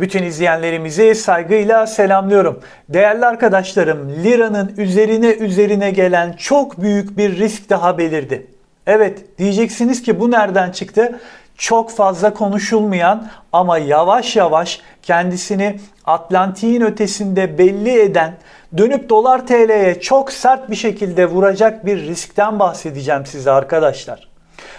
Bütün izleyenlerimizi saygıyla selamlıyorum. Değerli arkadaşlarım, liranın üzerine üzerine gelen çok büyük bir risk daha belirdi. Evet, diyeceksiniz ki bu nereden çıktı? Çok fazla konuşulmayan ama yavaş yavaş kendisini Atlantik'in ötesinde belli eden, dönüp dolar TL'ye çok sert bir şekilde vuracak bir riskten bahsedeceğim size arkadaşlar.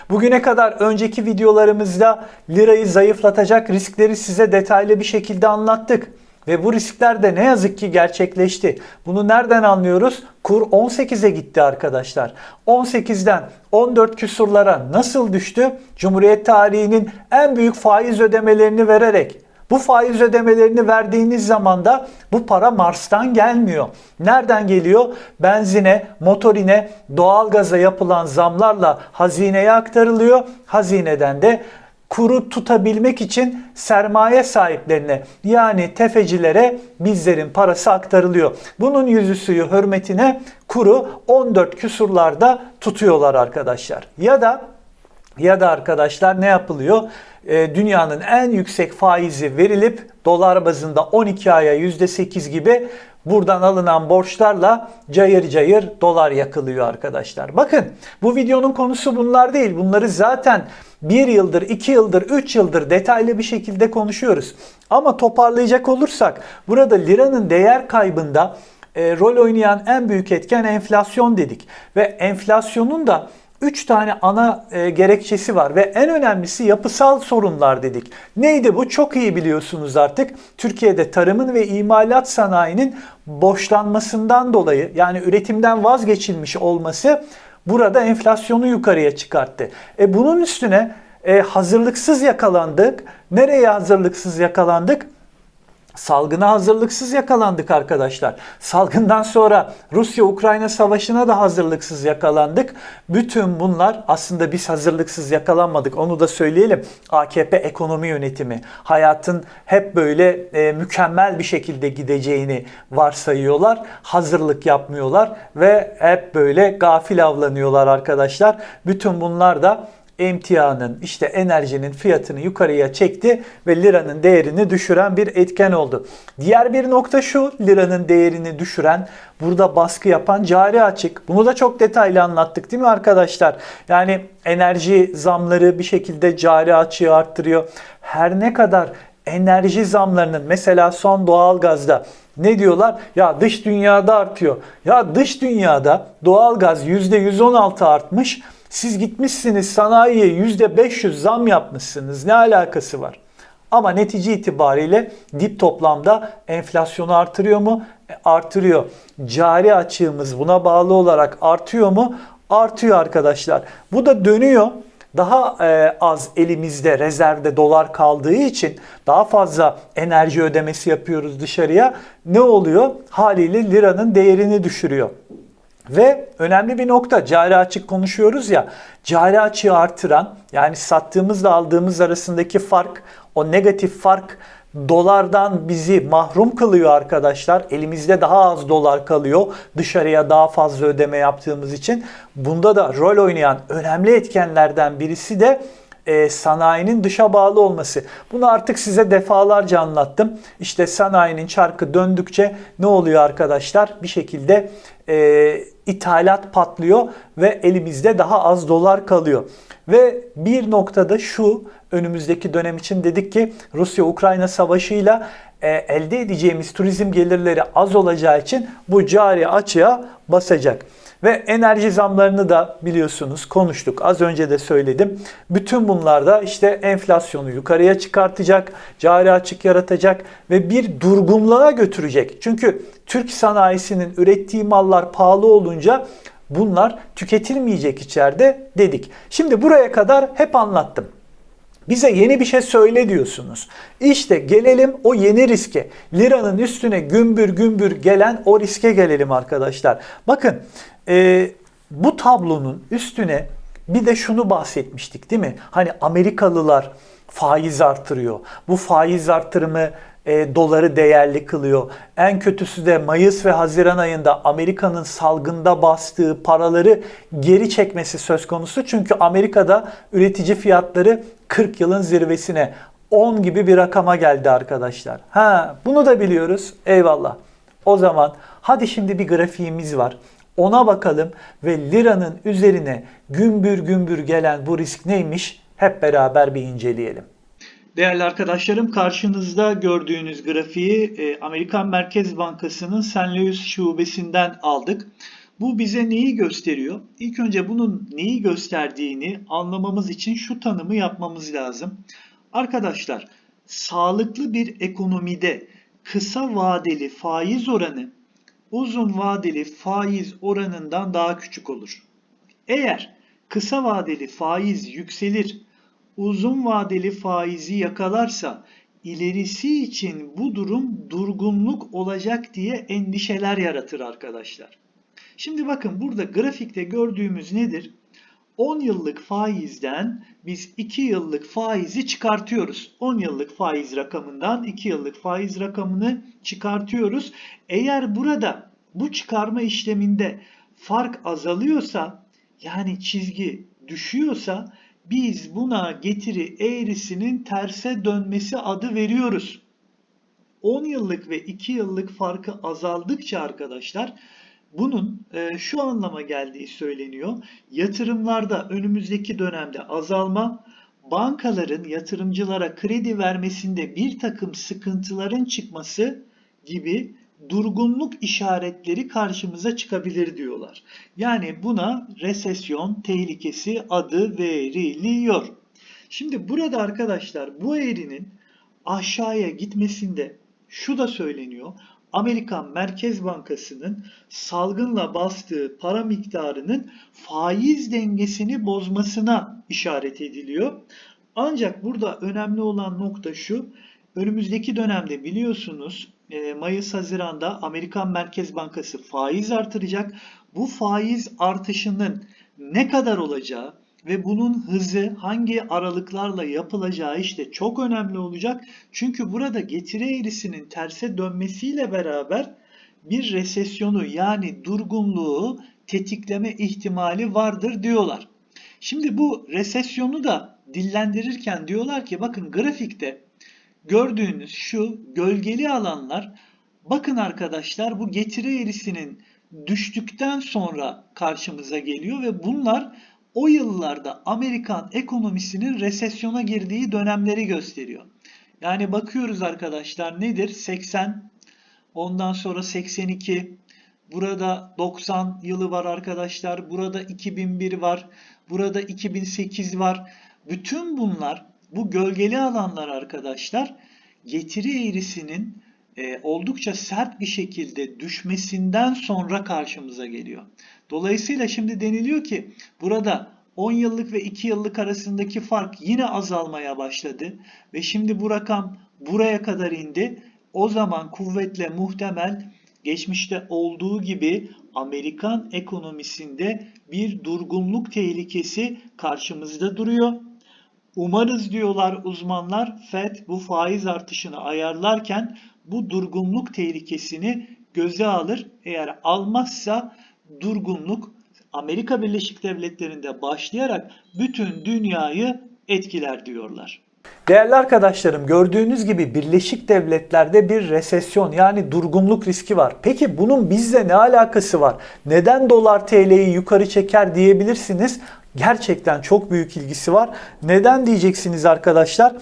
Bugüne kadar önceki videolarımızda lirayı zayıflatacak riskleri size detaylı bir şekilde anlattık. Ve bu riskler de ne yazık ki gerçekleşti. Bunu nereden anlıyoruz? Kur 18'e gitti arkadaşlar. 18'den 14 küsurlara nasıl düştü? Cumhuriyet tarihinin en büyük faiz ödemelerini vererek. Bu faiz ödemelerini verdiğiniz zaman da bu para Mars'tan gelmiyor. Nereden geliyor? Benzine, motorine, doğalgaza yapılan zamlarla hazineye aktarılıyor. Hazineden de kuru tutabilmek için sermaye sahiplerine yani tefecilere bizlerin parası aktarılıyor. Bunun yüzü suyu hürmetine kuru 14 küsurlarda tutuyorlar arkadaşlar. Ya da ya da arkadaşlar ne yapılıyor? Ee, dünyanın en yüksek faizi verilip dolar bazında 12 aya %8 gibi buradan alınan borçlarla cayır cayır dolar yakılıyor arkadaşlar. Bakın bu videonun konusu bunlar değil. Bunları zaten 1 yıldır, 2 yıldır, 3 yıldır detaylı bir şekilde konuşuyoruz. Ama toparlayacak olursak burada liranın değer kaybında e, rol oynayan en büyük etken enflasyon dedik. Ve enflasyonun da 3 tane ana e, gerekçesi var ve en önemlisi yapısal sorunlar dedik. Neydi bu? Çok iyi biliyorsunuz artık. Türkiye'de tarımın ve imalat sanayinin boşlanmasından dolayı yani üretimden vazgeçilmiş olması burada enflasyonu yukarıya çıkarttı. E bunun üstüne e, hazırlıksız yakalandık. Nereye hazırlıksız yakalandık? Salgına hazırlıksız yakalandık arkadaşlar. Salgından sonra Rusya-Ukrayna savaşına da hazırlıksız yakalandık. Bütün bunlar aslında biz hazırlıksız yakalanmadık. Onu da söyleyelim. AKP ekonomi yönetimi hayatın hep böyle e, mükemmel bir şekilde gideceğini varsayıyorlar. Hazırlık yapmıyorlar ve hep böyle gafil avlanıyorlar arkadaşlar. Bütün bunlar da emtianın işte enerjinin fiyatını yukarıya çekti ve liranın değerini düşüren bir etken oldu. Diğer bir nokta şu liranın değerini düşüren burada baskı yapan cari açık. Bunu da çok detaylı anlattık değil mi arkadaşlar? Yani enerji zamları bir şekilde cari açığı arttırıyor. Her ne kadar enerji zamlarının mesela son doğalgazda ne diyorlar? Ya dış dünyada artıyor. Ya dış dünyada doğalgaz %116 artmış. Siz gitmişsiniz sanayiye %500 zam yapmışsınız. Ne alakası var? Ama netice itibariyle dip toplamda enflasyonu artırıyor mu? E, artırıyor. Cari açığımız buna bağlı olarak artıyor mu? Artıyor arkadaşlar. Bu da dönüyor daha e, az elimizde rezervde dolar kaldığı için daha fazla enerji ödemesi yapıyoruz dışarıya. Ne oluyor? Haliyle liranın değerini düşürüyor. Ve önemli bir nokta cari açık konuşuyoruz ya cari açığı artıran yani sattığımızla aldığımız arasındaki fark o negatif fark dolardan bizi mahrum kılıyor arkadaşlar. Elimizde daha az dolar kalıyor dışarıya daha fazla ödeme yaptığımız için. Bunda da rol oynayan önemli etkenlerden birisi de e, sanayinin dışa bağlı olması. Bunu artık size defalarca anlattım. İşte sanayinin çarkı döndükçe ne oluyor arkadaşlar? Bir şekilde e, ithalat patlıyor ve elimizde daha az dolar kalıyor. Ve bir noktada şu önümüzdeki dönem için dedik ki Rusya-Ukrayna savaşıyla e, elde edeceğimiz turizm gelirleri az olacağı için bu cari açığa basacak. Ve enerji zamlarını da biliyorsunuz konuştuk. Az önce de söyledim. Bütün bunlar da işte enflasyonu yukarıya çıkartacak, cari açık yaratacak ve bir durgunluğa götürecek. Çünkü Türk sanayisinin ürettiği mallar pahalı olunca bunlar tüketilmeyecek içeride dedik. Şimdi buraya kadar hep anlattım. Bize yeni bir şey söyle diyorsunuz. İşte gelelim o yeni riske. Liranın üstüne gümbür gümbür gelen o riske gelelim arkadaşlar. Bakın e, bu tablonun üstüne bir de şunu bahsetmiştik değil mi? Hani Amerikalılar faiz artırıyor. Bu faiz artırımı e, doları değerli kılıyor. En kötüsü de Mayıs ve Haziran ayında Amerika'nın salgında bastığı paraları geri çekmesi söz konusu. Çünkü Amerika'da üretici fiyatları 40 yılın zirvesine 10 gibi bir rakama geldi arkadaşlar. Ha, bunu da biliyoruz. Eyvallah. O zaman hadi şimdi bir grafiğimiz var. Ona bakalım ve liranın üzerine gümbür gümbür gelen bu risk neymiş? Hep beraber bir inceleyelim. Değerli arkadaşlarım karşınızda gördüğünüz grafiği e, Amerikan Merkez Bankası'nın St. Louis şubesinden aldık. Bu bize neyi gösteriyor? İlk önce bunun neyi gösterdiğini anlamamız için şu tanımı yapmamız lazım. Arkadaşlar, sağlıklı bir ekonomide kısa vadeli faiz oranı uzun vadeli faiz oranından daha küçük olur. Eğer kısa vadeli faiz yükselir, uzun vadeli faizi yakalarsa ilerisi için bu durum durgunluk olacak diye endişeler yaratır arkadaşlar. Şimdi bakın burada grafikte gördüğümüz nedir? 10 yıllık faizden biz 2 yıllık faizi çıkartıyoruz. 10 yıllık faiz rakamından 2 yıllık faiz rakamını çıkartıyoruz. Eğer burada bu çıkarma işleminde fark azalıyorsa yani çizgi düşüyorsa biz buna getiri eğrisinin terse dönmesi adı veriyoruz. 10 yıllık ve 2 yıllık farkı azaldıkça arkadaşlar bunun e, şu anlama geldiği söyleniyor. Yatırımlarda önümüzdeki dönemde azalma, bankaların yatırımcılara kredi vermesinde bir takım sıkıntıların çıkması gibi durgunluk işaretleri karşımıza çıkabilir diyorlar. Yani buna resesyon tehlikesi adı veriliyor. Şimdi burada arkadaşlar bu eğrinin aşağıya gitmesinde şu da söyleniyor. Amerikan Merkez Bankası'nın salgınla bastığı para miktarının faiz dengesini bozmasına işaret ediliyor. Ancak burada önemli olan nokta şu. Önümüzdeki dönemde biliyorsunuz e, Mayıs-Haziran'da Amerikan Merkez Bankası faiz artıracak. Bu faiz artışının ne kadar olacağı ve bunun hızı hangi aralıklarla yapılacağı işte çok önemli olacak. Çünkü burada getiri eğrisinin terse dönmesiyle beraber bir resesyonu yani durgunluğu tetikleme ihtimali vardır diyorlar. Şimdi bu resesyonu da dillendirirken diyorlar ki bakın grafikte gördüğünüz şu gölgeli alanlar bakın arkadaşlar bu getiri eğrisinin düştükten sonra karşımıza geliyor ve bunlar o yıllarda Amerikan ekonomisinin resesyona girdiği dönemleri gösteriyor. Yani bakıyoruz arkadaşlar nedir? 80, ondan sonra 82, burada 90 yılı var arkadaşlar, burada 2001 var, burada 2008 var. Bütün bunlar bu gölgeli alanlar arkadaşlar getiri eğrisinin e, oldukça sert bir şekilde düşmesinden sonra karşımıza geliyor. Dolayısıyla şimdi deniliyor ki burada 10 yıllık ve 2 yıllık arasındaki fark yine azalmaya başladı ve şimdi bu rakam buraya kadar indi. O zaman kuvvetle muhtemel geçmişte olduğu gibi Amerikan ekonomisinde bir durgunluk tehlikesi karşımızda duruyor. Umarız diyorlar uzmanlar Fed bu faiz artışını ayarlarken bu durgunluk tehlikesini göze alır. Eğer almazsa durgunluk Amerika Birleşik Devletleri'nde başlayarak bütün dünyayı etkiler diyorlar. Değerli arkadaşlarım gördüğünüz gibi Birleşik Devletler'de bir resesyon yani durgunluk riski var. Peki bunun bizle ne alakası var? Neden dolar TL'yi yukarı çeker diyebilirsiniz. Gerçekten çok büyük ilgisi var. Neden diyeceksiniz arkadaşlar?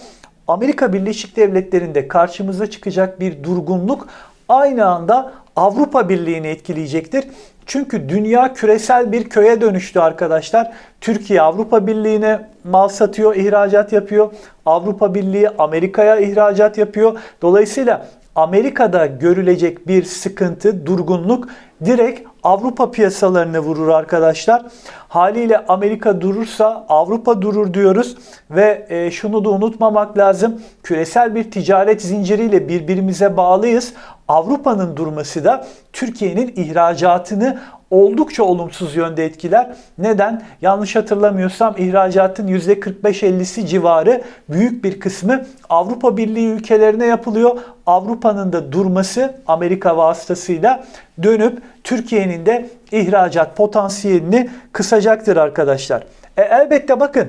Amerika Birleşik Devletleri'nde karşımıza çıkacak bir durgunluk aynı anda Avrupa Birliği'ni etkileyecektir. Çünkü dünya küresel bir köye dönüştü arkadaşlar. Türkiye Avrupa Birliği'ne mal satıyor, ihracat yapıyor. Avrupa Birliği Amerika'ya ihracat yapıyor. Dolayısıyla Amerika'da görülecek bir sıkıntı, durgunluk direkt Avrupa piyasalarını vurur arkadaşlar. Haliyle Amerika durursa Avrupa durur diyoruz ve e, şunu da unutmamak lazım. Küresel bir ticaret zinciriyle birbirimize bağlıyız. Avrupa'nın durması da Türkiye'nin ihracatını oldukça olumsuz yönde etkiler. Neden? Yanlış hatırlamıyorsam ihracatın %45-50'si civarı büyük bir kısmı Avrupa Birliği ülkelerine yapılıyor. Avrupa'nın da durması Amerika vasıtasıyla dönüp Türkiye'nin de ihracat potansiyelini kısacaktır arkadaşlar. E, elbette bakın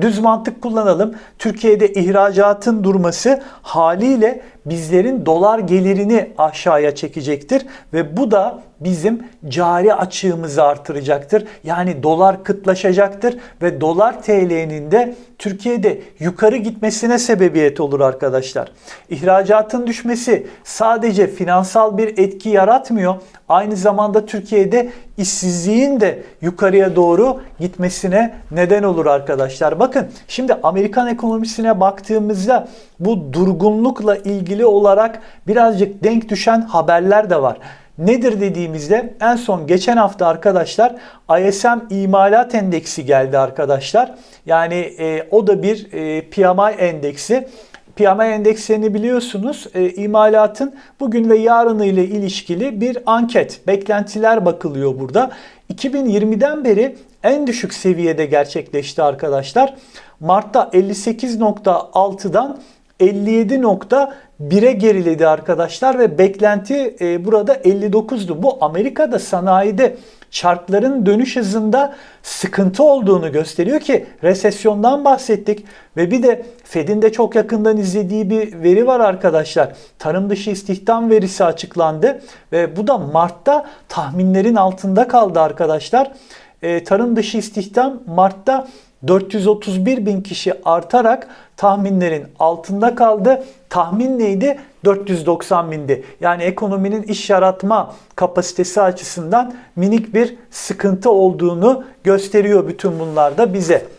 Düz mantık kullanalım. Türkiye'de ihracatın durması haliyle bizlerin dolar gelirini aşağıya çekecektir ve bu da bizim cari açığımızı artıracaktır. Yani dolar kıtlaşacaktır ve dolar TL'nin de Türkiye'de yukarı gitmesine sebebiyet olur arkadaşlar. İhracatın düşmesi sadece finansal bir etki yaratmıyor. Aynı zamanda Türkiye'de işsizliğin de yukarıya doğru gitmesine neden olur arkadaşlar. Bakın şimdi Amerikan ekonomisine baktığımızda bu durgunlukla ilgili olarak birazcık denk düşen haberler de var. Nedir dediğimizde en son geçen hafta arkadaşlar ISM imalat endeksi geldi arkadaşlar. Yani e, o da bir e, PMI endeksi. PMI endekslerini biliyorsunuz e, imalatın bugün ve yarını ile ilişkili bir anket. Beklentiler bakılıyor burada. 2020'den beri en düşük seviyede gerçekleşti arkadaşlar. Mart'ta 58.6'dan 57.1'e geriledi arkadaşlar ve beklenti e, burada 59'du. Bu Amerika'da sanayide çarkların dönüş hızında sıkıntı olduğunu gösteriyor ki resesyondan bahsettik ve bir de Fed'in de çok yakından izlediği bir veri var arkadaşlar. Tarım dışı istihdam verisi açıklandı ve bu da Mart'ta tahminlerin altında kaldı arkadaşlar. E, tarım dışı istihdam Mart'ta 431 bin kişi artarak tahminlerin altında kaldı. Tahmin neydi? 490 bindi. Yani ekonominin iş yaratma kapasitesi açısından minik bir sıkıntı olduğunu gösteriyor bütün bunlar da bize.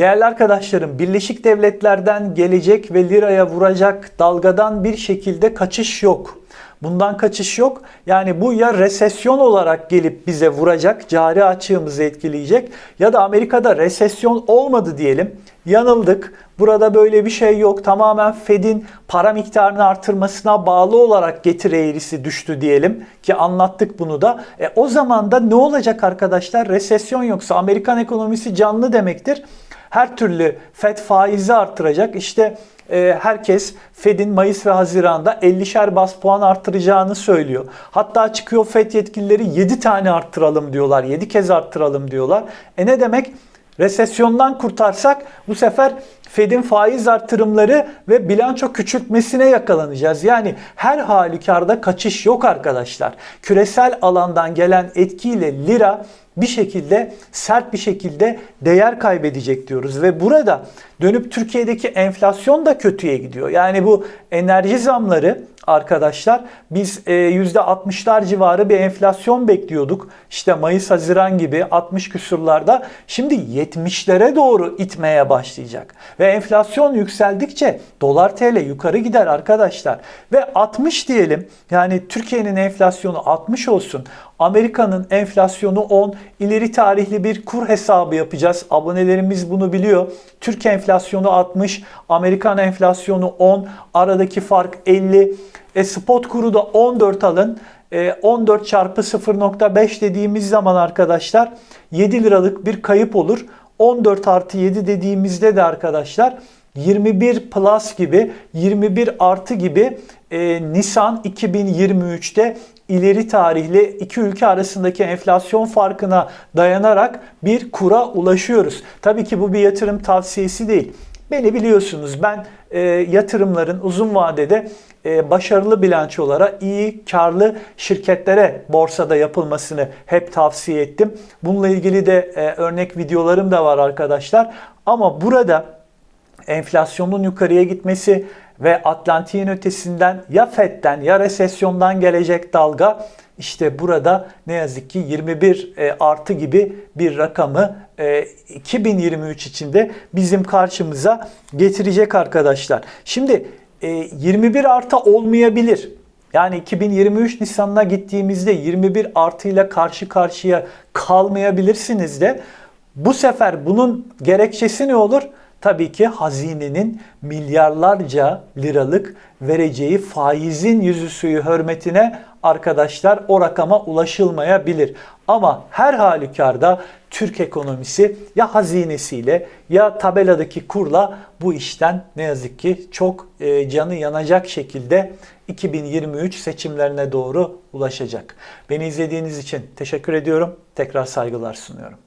Değerli arkadaşlarım, Birleşik Devletler'den gelecek ve liraya vuracak dalgadan bir şekilde kaçış yok. Bundan kaçış yok. Yani bu ya resesyon olarak gelip bize vuracak, cari açığımızı etkileyecek ya da Amerika'da resesyon olmadı diyelim. Yanıldık. Burada böyle bir şey yok. Tamamen Fed'in para miktarını artırmasına bağlı olarak getir eğrisi düştü diyelim ki anlattık bunu da. E, o zaman da ne olacak arkadaşlar? Resesyon yoksa Amerikan ekonomisi canlı demektir. Her türlü Fed faizi arttıracak. İşte e, herkes Fed'in Mayıs ve Haziran'da 50'şer bas puan arttıracağını söylüyor. Hatta çıkıyor Fed yetkilileri 7 tane arttıralım diyorlar. 7 kez arttıralım diyorlar. E ne demek? Resesyondan kurtarsak bu sefer Fed'in faiz artırımları ve bilanço küçültmesine yakalanacağız. Yani her halükarda kaçış yok arkadaşlar. Küresel alandan gelen etkiyle lira bir şekilde sert bir şekilde değer kaybedecek diyoruz ve burada dönüp Türkiye'deki enflasyon da kötüye gidiyor. Yani bu enerji zamları arkadaşlar biz %60'lar e, civarı bir enflasyon bekliyorduk. İşte Mayıs Haziran gibi 60 küsurlarda şimdi 70'lere doğru itmeye başlayacak. Ve enflasyon yükseldikçe dolar TL yukarı gider arkadaşlar. Ve 60 diyelim yani Türkiye'nin enflasyonu 60 olsun. Amerika'nın enflasyonu 10. İleri tarihli bir kur hesabı yapacağız. Abonelerimiz bunu biliyor. Türk enflasyonu 60, Amerikan enflasyonu 10. Aradaki fark 50. E, spot kuru da 14 alın. E, 14 çarpı 0.5 dediğimiz zaman arkadaşlar 7 liralık bir kayıp olur. 14 artı 7 dediğimizde de arkadaşlar 21 plus gibi 21 artı gibi e, Nisan 2023'te ileri tarihli iki ülke arasındaki enflasyon farkına dayanarak bir kura ulaşıyoruz. Tabii ki bu bir yatırım tavsiyesi değil. Beni biliyorsunuz ben e, yatırımların uzun vadede e, başarılı bilançolara, iyi, karlı şirketlere borsada yapılmasını hep tavsiye ettim. Bununla ilgili de e, örnek videolarım da var arkadaşlar. Ama burada enflasyonun yukarıya gitmesi ve Atlantik'in ötesinden ya FED'den ya resesyondan gelecek dalga işte burada ne yazık ki 21 e, artı gibi bir rakamı e, 2023 içinde bizim karşımıza getirecek arkadaşlar. Şimdi e, 21 artı olmayabilir. Yani 2023 Nisan'ına gittiğimizde 21 artıyla karşı karşıya kalmayabilirsiniz de bu sefer bunun gerekçesi ne olur? Tabii ki hazinenin milyarlarca liralık vereceği faizin yüzü suyu hürmetine arkadaşlar o rakama ulaşılmayabilir. Ama her halükarda Türk ekonomisi ya hazinesiyle ya tabeladaki kurla bu işten ne yazık ki çok e, canı yanacak şekilde 2023 seçimlerine doğru ulaşacak. Beni izlediğiniz için teşekkür ediyorum. Tekrar saygılar sunuyorum.